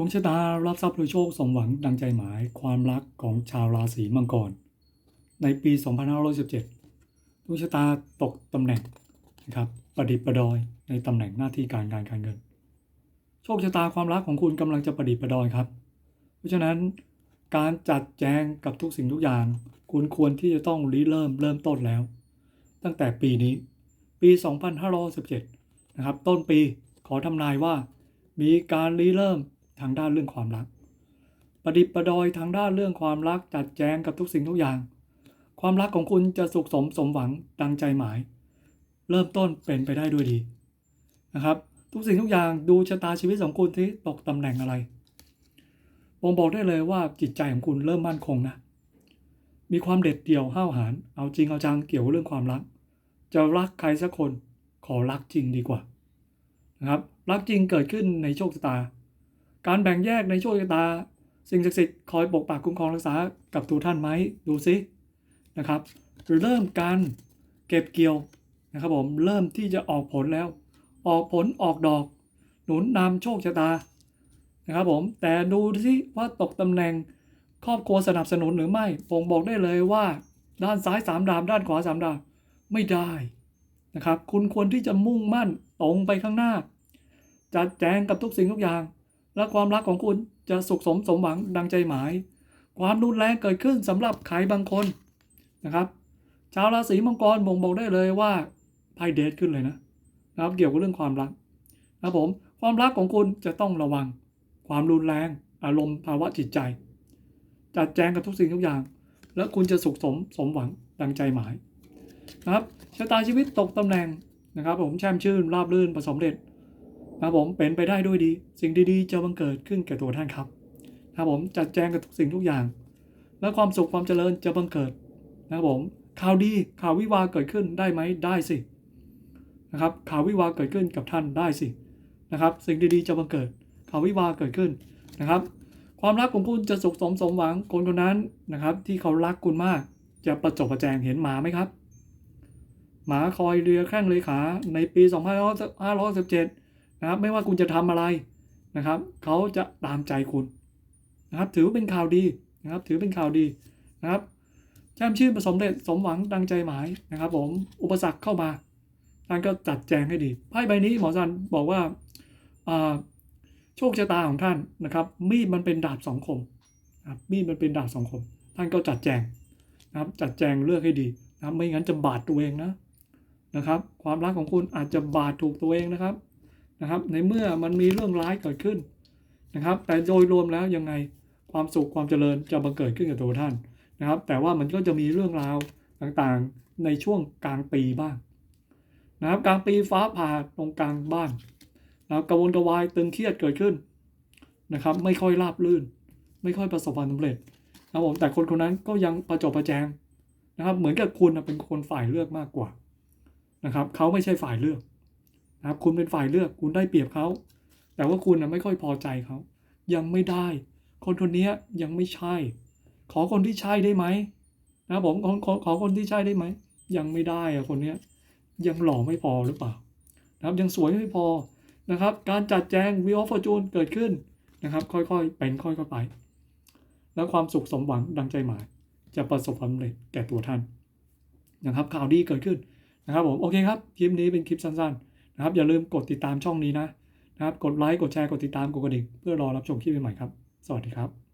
ดวงชะตารับทรัพย์โดยโชคสมหวังดังใจหมายความรักของชาวราศีมังกร ในปี 2517 ดวงชะตาตกตำแหน่งนะครับประดิษฐ์ประดอยในตำแหน่งหน้าที่การงานการเงิน โชคชะตาความรักของคุณกำลังจะประดิษฐ์ประดอยครับ เพราะฉะนั้นการจัดแจงกับทุกสิ่งทุกอย่าง คุณควรที่จะต้องริเริ่มเริ่มต้นแล้ว ตั้งแต่ปีนี้ปี 2517 นะครับ ต้นปีขอทำนายว่า มีการริเริ่ม ทางด้านเรื่องความรัก ประดิษฐ์ประดอยทางด้านเรื่องความรักจัดแจงกับทุกสิ่งทุกอย่าง ความรักของคุณจะสุขสมสมหวังดังใจหมาย เริ่มต้นเป็นไปได้ด้วยดีนะครับ ทุกสิ่งทุกอย่างดูชะตาชีวิตของคุณที่ตกตำแหน่งอะไรผมบอกได้เลยว่าจิตใจของคุณเริ่มมั่นคงนะ มีความเด็ดเดี่ยวห้าวหาญเอาจริงเอาจังเกี่ยวกับเรื่องความรัก จะรักใครสักคนขอรักจริงดีกว่านะครับรักจริงเกิดขึ้นในโชคชะตา การแบ่งแยกในโชคชะตา สิ่งศักดิ์สิทธิ์คอยปกปักคุ้มครองรักษากับตัวท่านไหมดูซินะครับเริ่มการเก็บเกี่ยวนะครับผมเริ่มที่จะออกผลแล้ว ออกผลออกดอก หนุนนำโชคชะตานะครับผมแต่ดูซิว่าตกตำแหน่งครอบครัวสนับสนุนหรือไม่ผมบอกได้เลยว่า ด้านซ้ายสามดาบด้านขวาสามดาบไม่ได้นะครับ คุณควรที่จะมุ่งมั่นตรงไปข้างหน้า จัดแจงกับทุกสิ่งทุกอย่าง และความรักของคุณจะสุขสมสมหวังดังใจหมาย ความรุนแรงเกิดขึ้นสำหรับใครบางคนนะครับ ชาวราศีมังกรบ่งบอกได้เลยว่าไพ่เดทขึ้นเลยนะนะครับเกี่ยวกับเรื่องความรักนะครับผมความรักของคุณจะต้องระวัง ความรุนแรง อารมณ์ภาวะจิตใจ จัดแจงกับทุกสิ่งทุกอย่าง แล้วคุณจะสุขสมสมหวังดังใจหมายนะครับชะตาชีวิตตกตำแหน่งนะครับ ผมแช่มชื่นราบรื่นประสบเร็จ นะครับผมเป็นไปได้ด้วยดี สิ่งดีๆ จะบังเกิดขึ้นแก่ตัวท่านครับนะครับผมจัดแจงกับทุกสิ่งทุกอย่าง และความสุขความเจริญจะบังเกิดนะครับผมข่าวดีข่าววิวาเกิดขึ้นได้ไหมได้สินะครับข่าววิวาเกิดขึ้นกับท่านได้สินะครับ สิ่งดีๆจะบังเกิดข่าววิวาเกิดขึ้นนะครับ ความรักของคุณจะสุขสมสมหวังคนคนนั้นนะครับ ที่เขารักคุณมากจะประจบประแจงเห็นหมาไหมครับ หมาคอยเรือแข้งเลยขาในปี 2517 นะครับ ไม่ว่าคุณจะทำอะไรนะครับเขาจะตามใจคุณนะครับ ถือเป็นข่าวดีนะครับ ถือเป็นข่าวดีนะครับแช่มชื่นประสมเร็จสมหวังดังใจหมายนะครับ ผมอุปสรรคเข้ามาท่านก็จัดแจงให้ดีไพ่ใบนี้หมอจันบอกว่าโชคชะตาของท่านนะครับ มีดมันเป็นดาบสองคมนะครับมีดมันเป็นดาบสองคม ท่านก็จัดแจงนะครับ จัดแจงเลือกให้ดีนะครับ ไม่งั้นจะบาดตัวเองนะนะครับ ความรักของคุณอาจจะบาดถูกตัวเองนะครับ นะครับ ในเมื่อมันมีเรื่องร้ายเกิดขึ้นนะครับ แต่โดยรวมแล้วยังไงความสุขความเจริญจะบังเกิดขึ้นกับตัวท่านนะครับ แต่ว่ามันก็จะมีเรื่องราวต่างๆในช่วงกลางปีบ้างนะครับกลางปีฟ้าผ่าตรงกลางบ้านนะครับกระวนกระวายตึงเครียดเกิดขึ้นนะครับ ไม่ค่อยราบลื่น ไม่ค่อยประสบความสำเร็จนะครับผมแต่คนคนนั้นก็ยังประจบประแจงนะครับ เหมือนกับคุณเป็นคนฝ่ายเลือกมากกว่านะครับ เขาไม่ใช่ฝ่ายเลือก นะครับคุณเป็นฝ่ายเลือกคุณได้เปรียบเขา แต่ว่าคุณไม่ค่อยพอใจเขา ยังไม่ได้ คนคนนี้ยังไม่ใช่ ขอคนที่ใช่ได้ไหมนะครับผมขอขอขอคนที่ใช่ได้ไหม ยังไม่ได้อะคนเนี้ยยังหล่อไม่พอหรือเปล่า นะครับยังสวยไม่พอนะครับ การจัดแจงวิวฟอร์จูนเกิดขึ้นนะครับ ค่อยๆ เป็นค่อยๆไป แล้วความสุขสมหวังดังใจหมาย จะประสบความสำเร็จแก่ตัวท่านนะครับข่าวดีเกิดขึ้นนะครับผมโอเคครับคลิปนี้เป็นคลิปสั้นๆ นะครับ อย่าลืมกดติดตามช่องนี้นะนะครับ กดไลค์ กดแชร์ กดติดตาม กดกระดิ่ง เพื่อรอรับชมคลิปใหม่ๆครับ สวัสดีครับ